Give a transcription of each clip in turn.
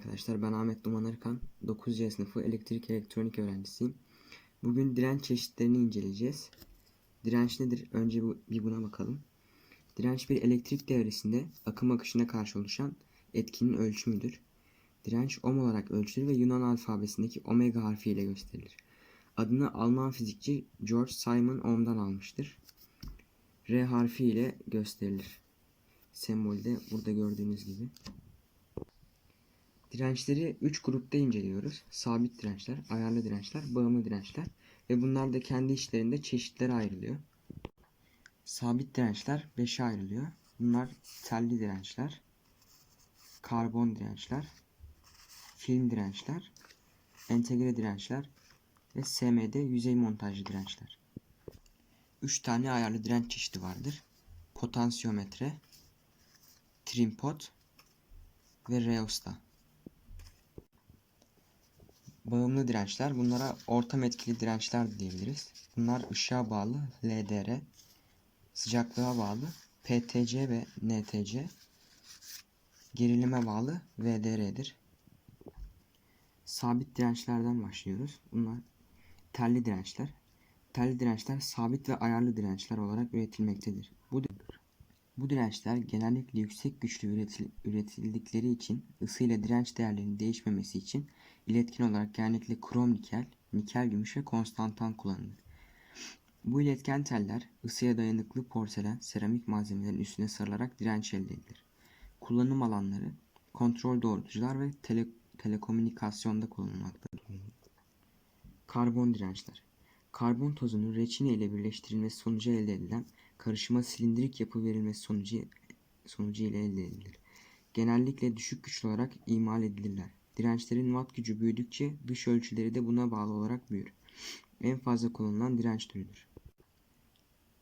arkadaşlar ben Ahmet Duman Arıkan 9C sınıfı elektrik elektronik öğrencisiyim. Bugün direnç çeşitlerini inceleyeceğiz. Direnç nedir? Önce bu, bir buna bakalım. Direnç bir elektrik devresinde akım akışına karşı oluşan etkinin ölçümüdür. Direnç ohm olarak ölçülür ve Yunan alfabesindeki omega harfi ile gösterilir. Adını Alman fizikçi George Simon Ohm'dan almıştır. R harfi ile gösterilir. Sembolde burada gördüğünüz gibi. Dirençleri 3 grupta inceliyoruz. Sabit dirençler, ayarlı dirençler, bağımlı dirençler ve bunlar da kendi içlerinde çeşitlere ayrılıyor. Sabit dirençler 5'e ayrılıyor. Bunlar telli dirençler, karbon dirençler, film dirençler, entegre dirençler ve SMD yüzey montajlı dirençler. 3 tane ayarlı direnç çeşidi vardır. Potansiyometre, trimpot ve reosta. Bağımlı dirençler bunlara ortam etkili dirençler diyebiliriz. Bunlar ışığa bağlı LDR, sıcaklığa bağlı PTC ve NTC, gerilime bağlı VDR'dir. Sabit dirençlerden başlıyoruz. Bunlar telli dirençler. Telli dirençler sabit ve ayarlı dirençler olarak üretilmektedir. Bu bu dirençler genellikle yüksek güçlü üretil, üretildikleri için ısı ile direnç değerlerinin değişmemesi için iletken olarak genellikle krom nikel, nikel gümüş ve konstantan kullanılır. Bu iletken teller ısıya dayanıklı porselen, seramik malzemelerin üstüne sarılarak direnç elde edilir. Kullanım alanları kontrol doğrultucular ve tele, telekomünikasyonda kullanılmaktadır. Karbon dirençler Karbon tozunun reçine ile birleştirilmesi sonucu elde edilen karışıma silindirik yapı verilmesi sonucu, sonucu ile elde edilir. Genellikle düşük güçlü olarak imal edilirler. Dirençlerin watt gücü büyüdükçe dış ölçüleri de buna bağlı olarak büyür. En fazla kullanılan direnç türüdür.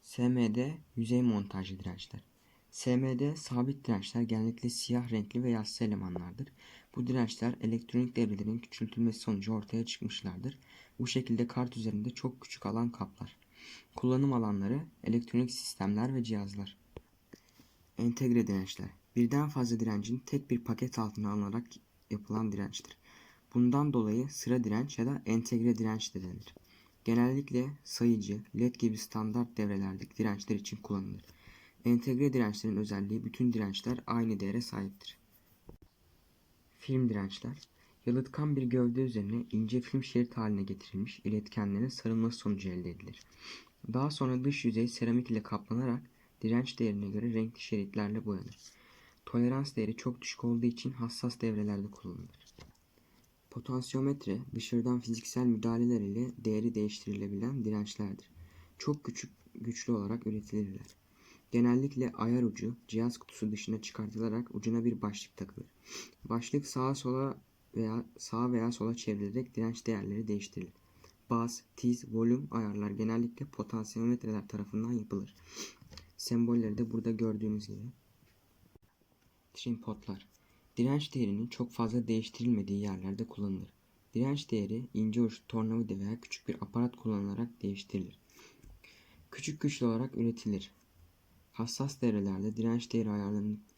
SMD yüzey montajlı dirençler. SMD sabit dirençler genellikle siyah renkli ve yassı elemanlardır. Bu dirençler elektronik devrelerin küçültülmesi sonucu ortaya çıkmışlardır. Bu şekilde kart üzerinde çok küçük alan kaplar. Kullanım alanları elektronik sistemler ve cihazlar. Entegre dirençler. Birden fazla direncin tek bir paket altına alınarak yapılan dirençtir. Bundan dolayı sıra direnç ya da entegre direnç de denir. Genellikle sayıcı, led gibi standart devrelerdeki dirençler için kullanılır. Entegre dirençlerin özelliği bütün dirençler aynı değere sahiptir. Film dirençler Yalıtkan bir gövde üzerine ince film şerit haline getirilmiş iletkenlerin sarılması sonucu elde edilir. Daha sonra dış yüzey seramik ile kaplanarak direnç değerine göre renkli şeritlerle boyanır. Tolerans değeri çok düşük olduğu için hassas devrelerde kullanılır. Potansiyometre dışarıdan fiziksel müdahaleler ile değeri değiştirilebilen dirençlerdir. Çok küçük güçlü olarak üretilirler. Genellikle ayar ucu cihaz kutusu dışına çıkartılarak ucuna bir başlık takılır. Başlık sağa sola veya sağa veya sola çevrilerek direnç değerleri değiştirilir. Baz, tiz, volüm ayarlar genellikle potansiyometreler tarafından yapılır. Sembolleri de burada gördüğünüz gibi. Trimpotlar. Direnç değerinin çok fazla değiştirilmediği yerlerde kullanılır. Direnç değeri ince uç tornavida veya küçük bir aparat kullanılarak değiştirilir. Küçük güçlü olarak üretilir. Hassas devrelerde direnç değeri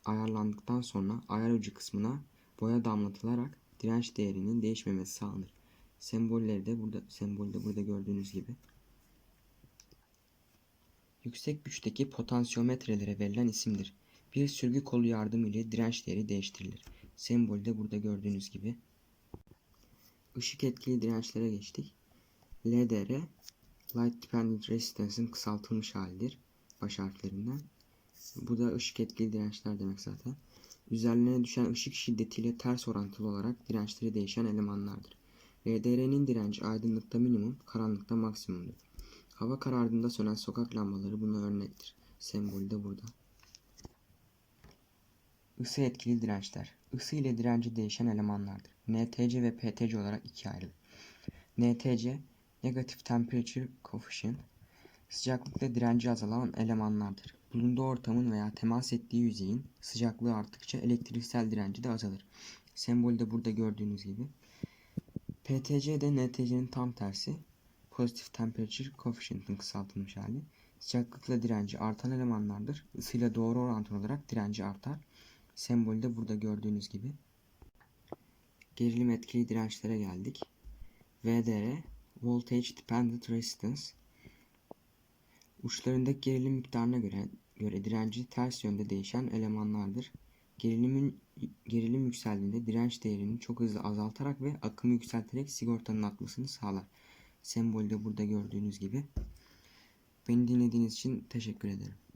ayarlandıktan sonra ayar ucu kısmına boya damlatılarak direnç değerinin değişmemesi sağlanır. Sembolleri de burada sembolde burada gördüğünüz gibi. Yüksek güçteki potansiyometrelere verilen isimdir. Bir sürgü kolu yardımıyla direnç değeri değiştirilir. Sembolde burada gördüğünüz gibi. Işık etkili dirençlere geçtik. LDR Light Dependent Resistance'ın kısaltılmış halidir. Baş harflerinden. Bu da ışık etkili dirençler demek zaten. Üzerlerine düşen ışık şiddetiyle ters orantılı olarak dirençleri değişen elemanlardır. LDR'nin direnci aydınlıkta minimum, karanlıkta maksimumdur. Hava karardığında sönen sokak lambaları buna örnektir. Sembolü de burada. Isı etkili dirençler. Isı ile direnci değişen elemanlardır. NTC ve PTC olarak ikiye ayrılır. NTC, Negative Temperature Coefficient, sıcaklıkta direnci azalan elemanlardır. Bulunduğu ortamın veya temas ettiği yüzeyin sıcaklığı arttıkça elektriksel direnci de azalır. Sembolü de burada gördüğünüz gibi. PTC de NTC'nin tam tersi. Positive Temperature Coefficient'ın kısaltılmış hali. Sıcaklıkla direnci artan elemanlardır. Isıyla doğru orantılı olarak direnci artar. Sembolü de burada gördüğünüz gibi. gerilim etkili dirençlere geldik. VDR Voltage Dependent Resistance Uçlarındaki gerilim miktarına göre, göre direnci ters yönde değişen elemanlardır. Gerilimin gerilim yükseldiğinde direnç değerini çok hızlı azaltarak ve akımı yükselterek sigortanın akmasını sağlar. Sembolde burada gördüğünüz gibi. Beni dinlediğiniz için teşekkür ederim.